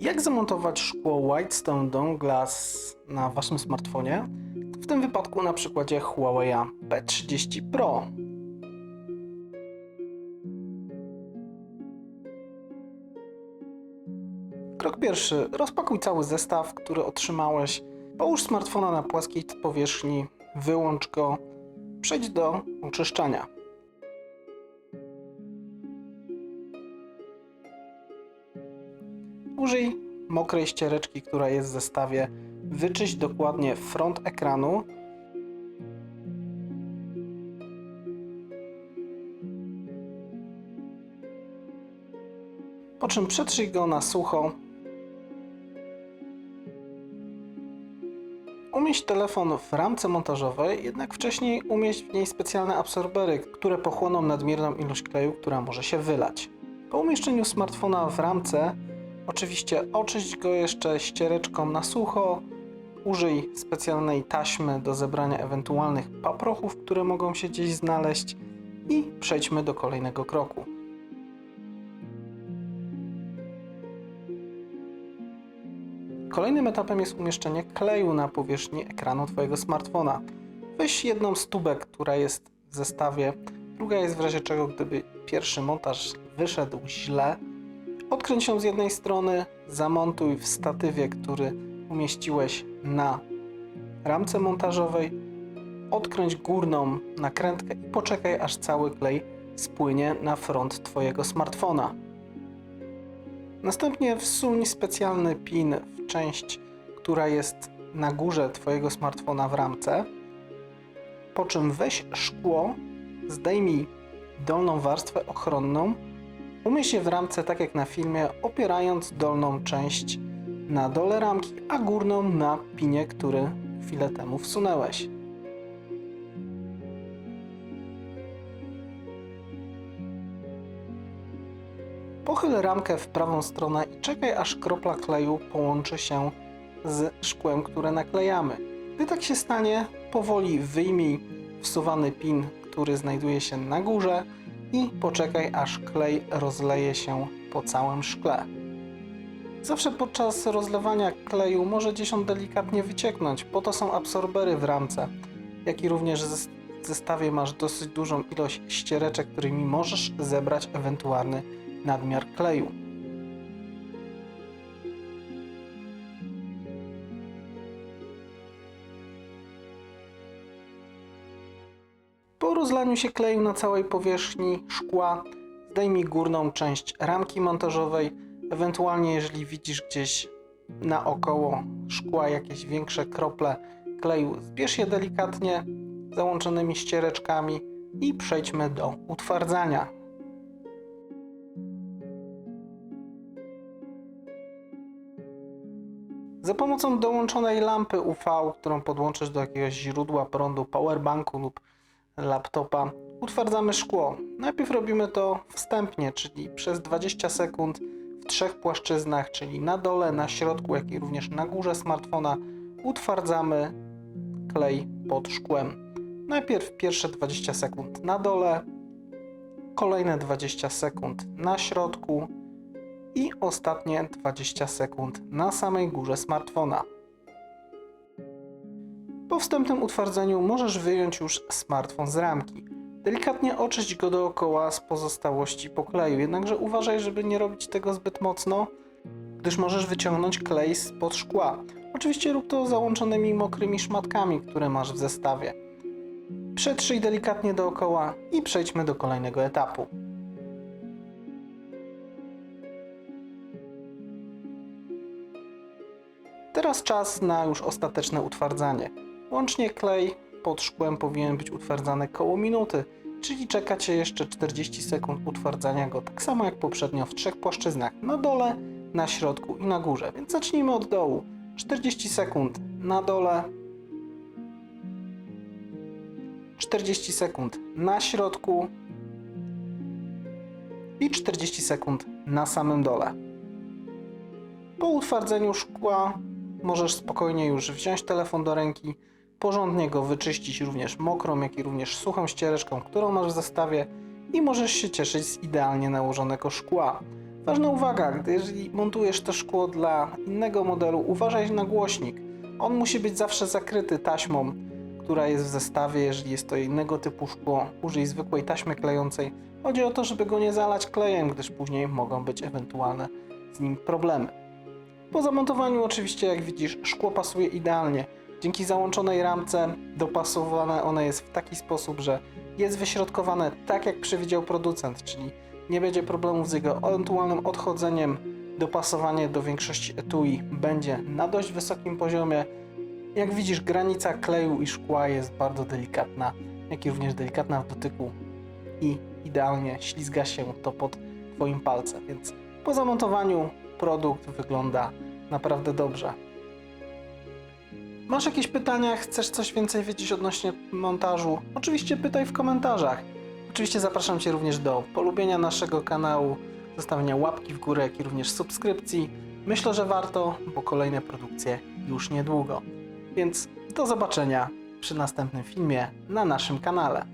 Jak zamontować szkło Whitestone Dome Glass na waszym smartfonie? W tym wypadku na przykładzie Huawei P30 Pro. Krok pierwszy. Rozpakuj cały zestaw, który otrzymałeś. Połóż smartfona na płaskiej powierzchni, wyłącz go, przejdź do oczyszczania. Użyj mokrej ściereczki, która jest w zestawie. Wyczyść dokładnie front ekranu. Po czym przetrzyj go na sucho. Umieść telefon w ramce montażowej, jednak wcześniej umieść w niej specjalne absorbery, które pochłoną nadmierną ilość kleju, która może się wylać. Po umieszczeniu smartfona w ramce, oczywiście oczyść go jeszcze ściereczką na sucho. Użyj specjalnej taśmy do zebrania ewentualnych paprochów, które mogą się gdzieś znaleźć i przejdźmy do kolejnego kroku. Kolejnym etapem jest umieszczenie kleju na powierzchni ekranu Twojego smartfona. Weź jedną z tubek, która jest w zestawie, druga jest w razie czego, gdyby pierwszy montaż wyszedł źle. Odkręć ją z jednej strony, zamontuj w statywie, który umieściłeś na ramce montażowej, odkręć górną nakrętkę i poczekaj aż cały klej spłynie na front Twojego smartfona. Następnie wsuń specjalny pin w część, która jest na górze Twojego smartfona w ramce. Po czym weź szkło, zdejmij dolną warstwę ochronną, umieść je w ramce tak jak na filmie, opierając dolną część na dole ramki, a górną na pinie, który chwilę temu wsunęłeś. Pochyl ramkę w prawą stronę i czekaj aż kropla kleju połączy się z szkłem, które naklejamy. Gdy tak się stanie, powoli wyjmij wsuwany pin, który znajduje się na górze i poczekaj aż klej rozleje się po całym szkle. Zawsze podczas rozlewania kleju może gdzieś on delikatnie wycieknąć, po to są absorbery w ramce, jak i również w zestawie masz dosyć dużą ilość ściereczek, którymi możesz zebrać ewentualny nadmiar kleju. Po rozlaniu się kleju na całej powierzchni szkła, zdejmij górną część ramki montażowej. Ewentualnie, jeżeli widzisz gdzieś naokoło szkła jakieś większe krople kleju, zbierz je delikatnie załączonymi ściereczkami i przejdźmy do utwardzania. Za pomocą dołączonej lampy UV, którą podłączysz do jakiegoś źródła prądu, powerbanku lub laptopa, utwardzamy szkło. Najpierw robimy to wstępnie, czyli przez 20 sekund w trzech płaszczyznach, czyli na dole, na środku, jak i również na górze smartfona utwardzamy klej pod szkłem. Najpierw pierwsze 20 sekund na dole, kolejne 20 sekund na środku, i ostatnie 20 sekund na samej górze smartfona. Po wstępnym utwardzeniu możesz wyjąć już smartfon z ramki. Delikatnie oczyść go dookoła z pozostałości pokleju, jednakże uważaj, żeby nie robić tego zbyt mocno, gdyż możesz wyciągnąć klej spod szkła. Oczywiście rób to załączonymi mokrymi szmatkami, które masz w zestawie. Przetrzyj delikatnie dookoła i przejdźmy do kolejnego etapu. Teraz czas na już ostateczne utwardzanie. Łącznie klej pod szkłem powinien być utwardzany koło minuty, czyli czekacie jeszcze 40 sekund utwardzania go, tak samo jak poprzednio w trzech płaszczyznach, na dole, na środku i na górze. Więc zacznijmy od dołu. 40 sekund na dole, 40 sekund na środku i 40 sekund na samym dole. Po utwardzeniu szkła możesz spokojnie już wziąć telefon do ręki, porządnie go wyczyścić również mokrą, jak i również suchą ściereczką, którą masz w zestawie i możesz się cieszyć z idealnie nałożonego szkła. Ważna uwaga, gdy jeżeli montujesz to szkło dla innego modelu, uważaj na głośnik. On musi być zawsze zakryty taśmą, która jest w zestawie. Jeżeli jest to innego typu szkło, użyj zwykłej taśmy klejącej. Chodzi o to, żeby go nie zalać klejem, gdyż później mogą być ewentualne z nim problemy. Po zamontowaniu oczywiście, jak widzisz, szkło pasuje idealnie. Dzięki załączonej ramce dopasowane one jest w taki sposób, że jest wyśrodkowane tak jak przewidział producent, czyli nie będzie problemów z jego ewentualnym odchodzeniem. Dopasowanie do większości etui będzie na dość wysokim poziomie. Jak widzisz, granica kleju i szkła jest bardzo delikatna, jak i również delikatna w dotyku i idealnie ślizga się to pod Twoim palcem, więc po zamontowaniu produkt wygląda naprawdę dobrze. Masz jakieś pytania, chcesz coś więcej wiedzieć odnośnie montażu? Oczywiście pytaj w komentarzach. Oczywiście zapraszam Cię również do polubienia naszego kanału, zostawienia łapki w górę, jak i również subskrypcji. Myślę, że warto, bo kolejne produkcje już niedługo. Więc do zobaczenia przy następnym filmie na naszym kanale.